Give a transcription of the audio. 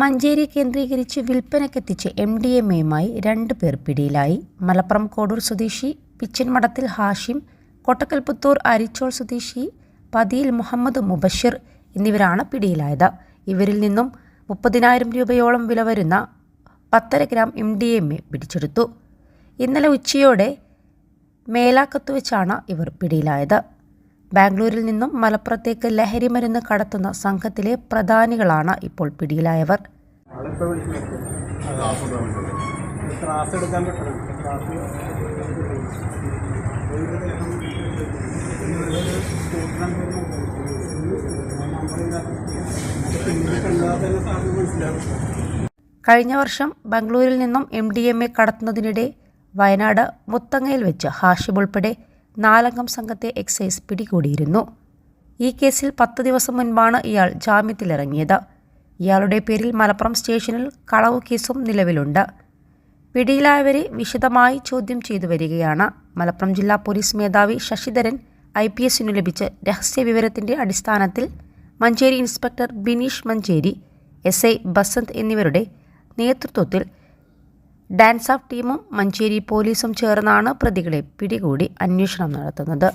മഞ്ചേരി കേന്ദ്രീകരിച്ച് വിൽപ്പനക്കെത്തിച്ച് M D M എയുമായി രണ്ട് പേർ പിടിയിലായി. മലപ്പുറം കോടൂർ സ്വദേശി പിച്ചൻമടത്തിൽ ഹാഷിം കൊട്ടക്കൽപുത്തൂർ അരിച്ചോൾ സ്വദേശി പതിയിൽ മുഹമ്മദ് മുബഷിർ എന്നിവരാണ് പിടിയിലായത്. ഇവരിൽ നിന്നും മുപ്പതിനായിരം രൂപയോളം വില വരുന്ന പത്തര gram M D M A പിടിച്ചെടുത്തു. ഇന്നലെ ഉച്ചയോടെ മേലാക്കത്ത് വെച്ചാണ് ഇവർ പിടിയിലായത്. ബാംഗ്ലൂരിൽ നിന്നും മലപ്പുറത്തേക്ക് ലഹരി മരുന്ന് കടത്തുന്ന സംഘത്തിലെ പ്രധാനികളാണ് ഇപ്പോൾ പിടിയിലായവർ. കഴിഞ്ഞ വർഷം ബംഗളൂരിൽ നിന്നും എം ഡി എം എ കടത്തുന്നതിനിടെ വയനാട് മുത്തങ്ങയിൽ വെച്ച് ഹാഷിബ് ഉൾപ്പെടെ നാലംഗം സംഘത്തെ എക്സൈസ് പിടികൂടിയിരുന്നു. ഈ കേസിൽ പത്ത് ദിവസം മുൻപാണ് ഇയാൾ ജാമ്യത്തിലിറങ്ങിയത്. ഇയാളുടെ പേരിൽ മലപ്പുറം സ്റ്റേഷനിൽ കളവ് കേസും നിലവിലുണ്ട്. പിടിയിലായവരെ വിശദമായി ചോദ്യം ചെയ്തു വരികയാണ്. മലപ്പുറം ജില്ലാ പോലീസ് മേധാവി ശശിധരൻ ഐ പി എസിനു ലഭിച്ച രഹസ്യവിവരത്തിന്റെ അടിസ്ഥാനത്തിൽ Manjeri inspector Bineesh Manjeri S I Basanth എന്നിവരുടെ നേതൃത്വത്തിൽ ഡാൻസ് ഓഫ് ടീമും മഞ്ചേരി പോലീസും ചേർന്നാണ് പ്രതികളെ പിടികൂടി അന്വേഷണം നടത്തുന്നത്.